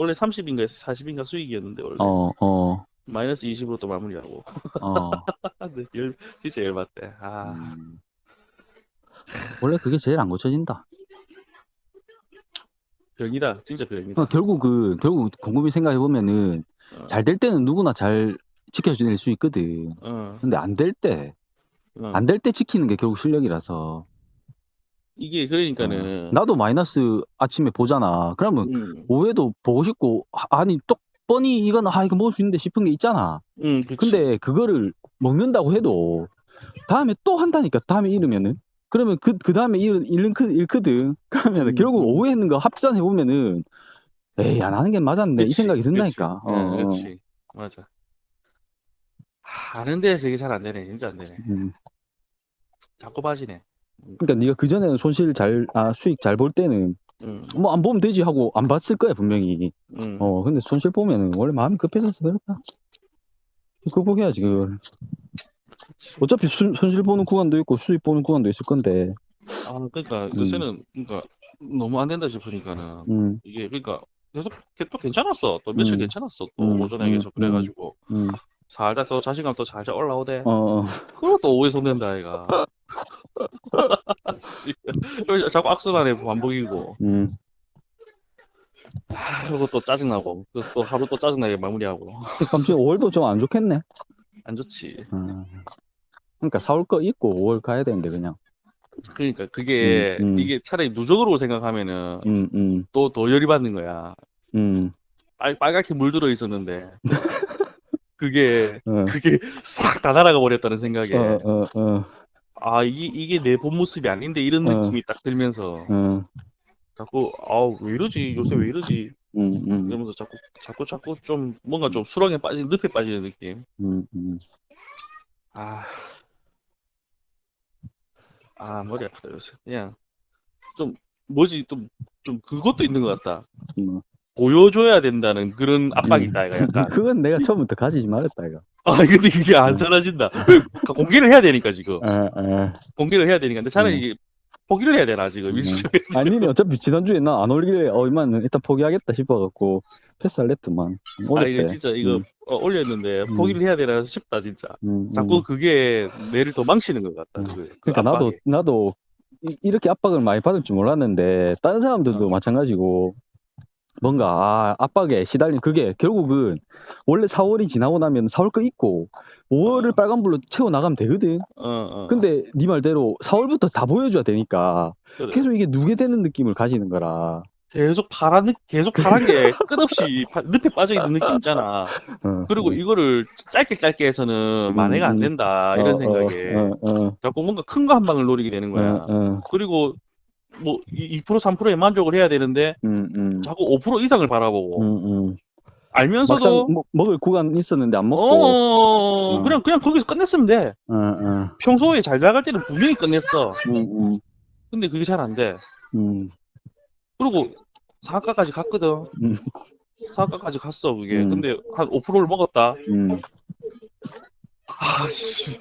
원래 30인가 40인가 수익이었는데 원래 어, 어, 마이너스 20으로 또 마무리하고 어. 근데 열, 진짜 열받대 아 음. 원래 그게 제일 안 고쳐진다. 병이다 진짜 병이다 그러니까 결국 그, 결국 곰곰이 생각해 보면은 어, 잘될 때는 누구나 잘 지켜낼 수 있거든. 어, 근데 안 될 때, 어. 안될 때 지키는 게 결국 실력이라서. 이게 그러니까는 나도 마이너스 아침에 보잖아. 그러면 음, 오해도 보고 싶고, 아, 아니, 똑 뻔히 이거는, 아, 이거 먹을 수 있는데 싶은 게 있잖아. 음, 그치. 근데 그거를 먹는다고 해도 다음에 또 한다니까 다음에 잃으면은 그러면 그, 그 다음에 잃, 잃는 크, 잃거든 그러면 음, 은 결국 음. 오해했는 거 합산해 보면은 에이 안 하는 게 맞았네 이 그치, 생각이 그치. 든다니까 응, 어, 그렇지 맞아 하는데 그게 잘 안 되네 진짜 안 되네 음. 자꾸 빠지네 그러니까 네가 그 전에는 손실 잘 아 수익 잘 볼 때는 응, 뭐안 보면 되지 하고 안 봤을 거야 분명히. 응. 어 근데 손실 보면은 원래 마음이 급해져서 그렇다. 극복해야지 그걸. 어차피 수- 손실 보는 구간도 있고 수익 보는 구간도 있을 건데. 아 그러니까 요새는 그러니까 너무 안 된다 싶으니까는 음, 이게 그러니까 계속 걔또 괜찮았어. 또 며칠 음. 괜찮았어. 또 음, 오전에 음, 계속 그래가지고. 음. 살짝 더 자신감 또 살짝 올라오대. 어, 어. 그걸 또 오해 속는다 아이가 자꾸 악순환의 반복이고 음. 그리고 또 짜증나고 그래서 또 하루 또 짜증나게 마무리하고 그럼 지금 5월도 좀 안 좋겠네. 안 좋지 음. 그러니까 4월 거 있고 5월 가야 되는데 그냥. 그러니까 그게 음, 음. 이게 차라리 누적으로 생각하면은 음, 음, 또더 열이 받는 거야 음. 빨, 빨갛게 물들어 있었는데 그게 어, 그게 싹 다 날아가 버렸다는 생각에 어, 어, 어, 아 이게 이게 내 본 모습이 아닌데 이런 어. 느낌이 딱 들면서 어. 자꾸 아우 왜 이러지 요새 왜 이러지 음, 음, 이러면서 자꾸 자꾸 자꾸 좀 뭔가 좀 수렁에 빠진 늪에 빠지는 느낌 음, 음. 아, 아 머리 아프다 요새 그냥 좀 뭐지 좀 좀 그것도 있는 것 같다 음. 보여줘야 된다는 그런 압박이 음. 있다 이거 약간 그건 내가 처음부터 가지지 말았다 이거. 아 근데 그게 안 사라진다 왜? 공개를 해야 되니까 지금 어, 어. 공개를 해야 되니까 근데 차라리 음. 이게 포기를 해야 되나 지금 음. 일시적으로 아니네 어차피 지난주에 나 안 올리길래 어 이만 일단 포기하겠다 싶어갖고 패스할랬더만 아 이거 올렸대. 진짜 이거 음. 어, 올렸는데 음. 포기를 해야 되나 싶다 진짜 음, 자꾸 음. 그게 뇌를 더 망치는 것 같다 음. 그게. 그 그러니까 나도. 나도 이- 이렇게 압박을 많이 받을 줄 몰랐는데 다른 사람들도 어. 마찬가지고 뭔가 아, 압박에 시달린 그게 결국은 원래 4월이 지나고 나면 4월 거 있고 5월을 어. 빨간불로 채워 나가면 되거든. 어, 어. 근데 네 말대로 4월부터 다 보여줘야 되니까 그래. 계속 이게 누게 되는 느낌을 가지는 거라. 계속 파란 느- 계속 파란 게 끝없이 파- 늪에 빠져 있는 느낌 있잖아. 어, 그리고 어. 이거를 짧게 짧게 해서는 음, 만회가 안 음. 된다 이런 어, 생각에 어, 어, 자꾸 뭔가 큰 거 한 방을 노리게 되는 어, 거야. 어, 그리고 뭐 2% 3%에 만족을 해야 되는데 음, 음, 자꾸 5% 이상을 바라보고 음, 음. 알면서도 먹, 먹을 구간 있었는데 안 먹고. 어, 어. 그냥 그냥 거기서 끝냈으면 돼. 어, 어, 평소에 잘 나갈 때는 분명히 끝냈어. 음, 음, 근데 그게 잘 안 돼. 음, 그리고 상한가까지 갔거든. 음. 상한가까지 갔어 그게. 음. 근데 한 5%를 먹었다. 음. 아 씨,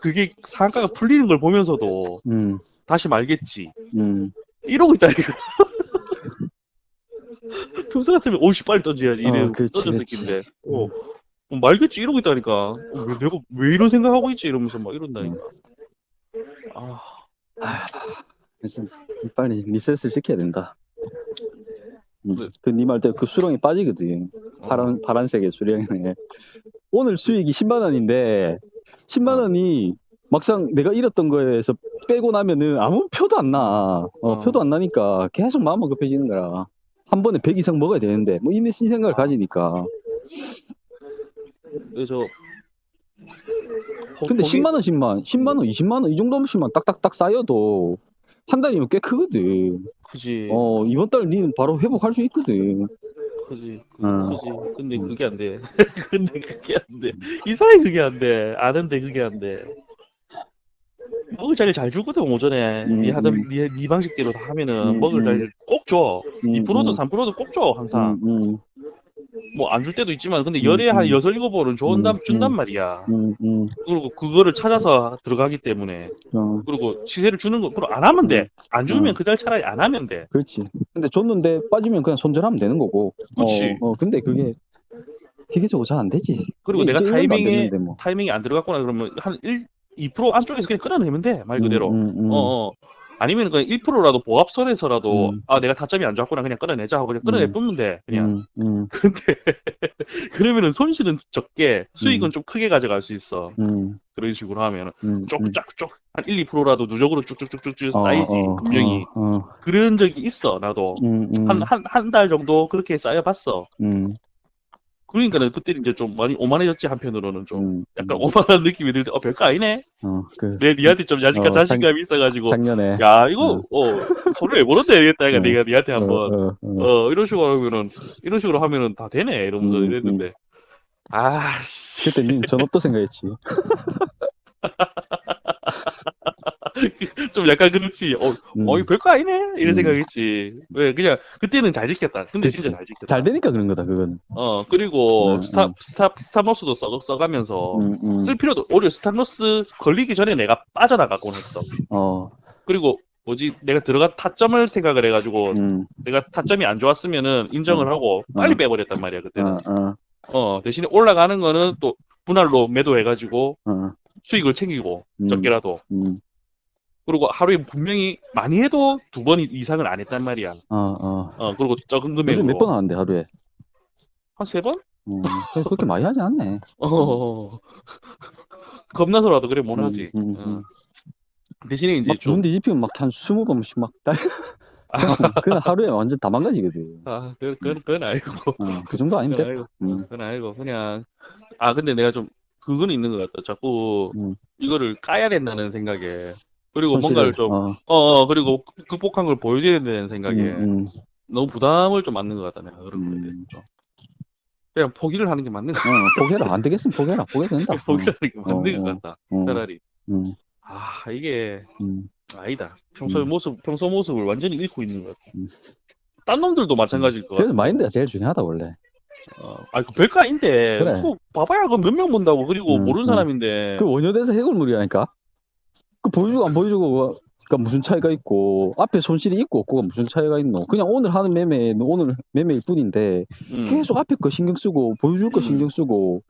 그게 상한가가 풀리는 걸 보면서도 음, 다시 말겠지. 음. 이러고 있다니까. 평소 같으면 오씨 빨리 던져야지. 이래 어, 그치, 던졌을 그치. 텐데. 어, 어, 말겠지 이러고 있다니까. 어, 왜 내가 왜 이런 생각하고 있지 이러면서 막 이런다니까. 아, 그래서 빨리 리셋을 시켜야 된다. 음, 네. 그네 말대로 그 수렁이 빠지거든. 어. 파란 파란색의 수령에 오늘 수익이 10만 원인데 10만 어. 원이 막상 내가 잃었던 거에서 빼고 나면은 아무 표도 안 나. 어, 어. 표도 안 나니까 계속 마음은 급해지는 거라. 한 번에 100 이상 먹어야 되는데 뭐 이, 이 생각을 가지니까. 그래서 근데 거기- 10만 원씩만 10만 원, 20만 원 이 정도씩만 딱딱딱 쌓여도 한 달이면 꽤 크거든. 그지. 어 이번 달 니는 바로 회복할 수 있거든. 그지. 그, 어. 그지. 근데 그게 안 돼. 근데 그게 안 돼. 이상하게 그게 안 돼. 아는데 그게 안 돼. 먹을 자리를 잘 주거든 오전에 음, 네 하던 음. 네, 네 방식대로 다 하면은 음, 먹을 음. 자리를 꼭 줘. 음, 2%도 음. 3%도 꼭 줘 항상. 음, 음, 뭐 안 줄 때도 있지만 근데 열에 음, 한 음. 여섯 일곱 준단 음, 준단 음. 말이야. 음, 음, 그리고 그거를 찾아서 들어가기 때문에 어, 그리고 시세를 주는 거 그럼 안 하면 돼. 안 주면 음. 그잘 차라리 안 하면 돼. 그렇지. 근데 줬는데 빠지면 그냥 손절하면 되는 거고. 그치. 어, 어, 근데 그게 기계적으로 잘 안 되지. 그리고 내가 이제 안 타이밍에- 됐는데 뭐. 타이밍이 안 들어갔거나 그러면 한 1, 2% 안쪽에서 그냥 끊어내면 돼. 말 그대로. 음, 음, 음. 어, 어. 아니면 그냥 1%라도 보합선에서라도 음. 아 내가 타점이 안 좋았구나 그냥 끊어내자 하고 그냥 끊어내 음. 뿌면 돼. 그냥. 음, 음, 그러면은 손실은 적게 수익은 좀 크게 가져갈 수 있어. 음, 그런 식으로 하면은 음, 쪽짝쪽 한 1, 2%라도 누적으로 쭉쭉쭉쭉 어, 쌓이지 어, 분명히 어, 어. 그런 적이 있어 나도 음, 음, 한한 한달 정도 그렇게 쌓여봤어 음, 그러니까는 그때 이제 좀 많이 오만해졌지 한편으로는 좀. 음, 약간 오만한 느낌이 들 때 어 별거 아니네. 어, 그 내 니한테 좀 야식한 어, 장- 자신감이 있어가지고. 작년에. 야 이거 어. 손을 왜 벌었대 되겠다 이가 어. 내가 니한테 어, 한번. 어, 어. 어. 이런 식으로 하면은 이런 식으로 하면은 다 되네 이러면서 음, 이랬는데. 아씨. 그때 니 전업도 생각했지. 좀 약간 그렇지 어, 음. 어, 이거 별거 아니네? 이런 음. 생각했지. 왜, 그냥, 그때는 잘 지켰다. 근데 그치. 진짜 잘 지켰다. 잘 되니까 그런 거다 그건. 어, 그리고, 음, 스타, 음. 스타, 스타노스도 써, 써가면서, 음, 음. 쓸 필요도, 오히려 스타노스 걸리기 전에 내가 빠져나가곤 했어. 어, 그리고, 뭐지, 내가 들어간 타점을 생각을 해가지고, 음, 내가 타점이 안 좋았으면은 인정을 하고, 빨리 어. 빼버렸단 말이야, 그때는. 어, 어, 어, 대신에 올라가는 거는 또, 분할로 매도해가지고, 어, 수익을 챙기고, 음. 적게라도. 음, 그리고 하루에 분명히 많이 해도 두 번 이상을 안 했단 말이야. 어, 어. 어, 그리고 적은 금액으로. 요즘 몇 번 하는데 하루에? 한세 번? 음, 그렇게 많이 하지 않네. 어. 겁나서라도 그래 못 하지. 음, 음, 어. 음. 대신에 이제 막 좀, 눈 뒤집히면 막한 20번씩 막 딸. 그냥 하루에 완전 다 망가지거든. 아, 그, 그, 그건 알고. 어, 그 정도 아니면 그건 됐다. 알고. 음, 그건 알고. 그냥, 아, 근데 내가 좀, 그거는 있는 것 같다. 자꾸, 음. 이거를 까야 된다는 생각에. 그리고 뭔가를 좀, 어, 어, 어, 그리고 극복한 걸 보여줘야 된다는 생각에. 음, 음, 너무 부담을 좀 맞는 것 같다. 내가 그런 거에 음. 대해서. 좀. 그냥 포기를 하는 게 맞는 것 어, 포기해라. 안 되겠으면 포기해라. 포기해도 된다. 같다. 포기를 하는 게 맞는 어, 것 어. 같다. 어, 차라리. 음, 아, 이게, 음, 아니다. 평소의 음. 모습, 평소 모습을 완전히 잃고 있는 것 같아. 음. 딴 놈들도 마찬가지일 것 같아. 그래서 마인드가 제일 중요하다 원래. 어, 아, 그 별거 아닌데. 그래. 그거 봐봐야 그 몇 명 본다고. 그리고 음, 모르는 음. 사람인데. 그 원효대사 해골물이라니까. 그 보여주고 안 보여주고 가 무슨 차이가 있고 앞에 손실이 있고 없고가 무슨 차이가 있노? 그냥 오늘 하는 매매는 오늘 매매일 뿐인데 음. 계속 앞에 거 신경 쓰고 보여줄 거 음. 신경 쓰고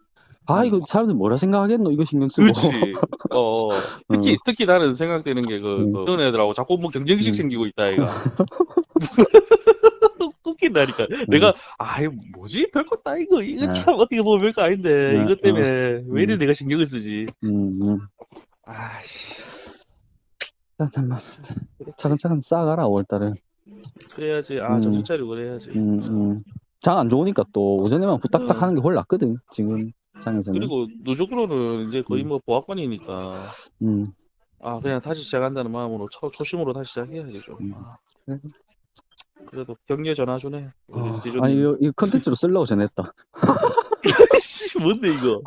아 이거 사람들 뭐라 생각하겠노 이거 신경 쓰고 그렇지. 어, 어. 특히, 특히 나는 생각되는 게, 그, 음. 그 그런 애들하고 자꾸 뭐 경쟁의식 음. 생기고 있다, 이가. 웃긴다니까. 내가, 아, 이거 뭐지? 별거 다 이거, 이거 네. 참 어떻게 보면 별거 아닌데. 네, 이것 때문에 왜 이래 음. 내가 신경을 쓰지? 음, 음. 아씨. 잠깐만 차근차근 쌓아가라 5월달은 그래야지. 아, 음. 정신 차리고 그래야지. 음, 음. 장 안 좋으니까 또 오전에만 부탁딱 음. 하는 게훨 낫거든 지금 장에서는 그리고 누적으로는 이제 거의 음. 뭐 보합권이니까. 음, 아, 그냥 다시 시작한다는 마음으로 초, 초심으로 다시 시작해야지 좀. 음. 아, 그래. 그래도 격려 전화 주네. 어. 아니 이거, 컨텐츠로 쓰려고 전했다 씨, 뭔데 이거?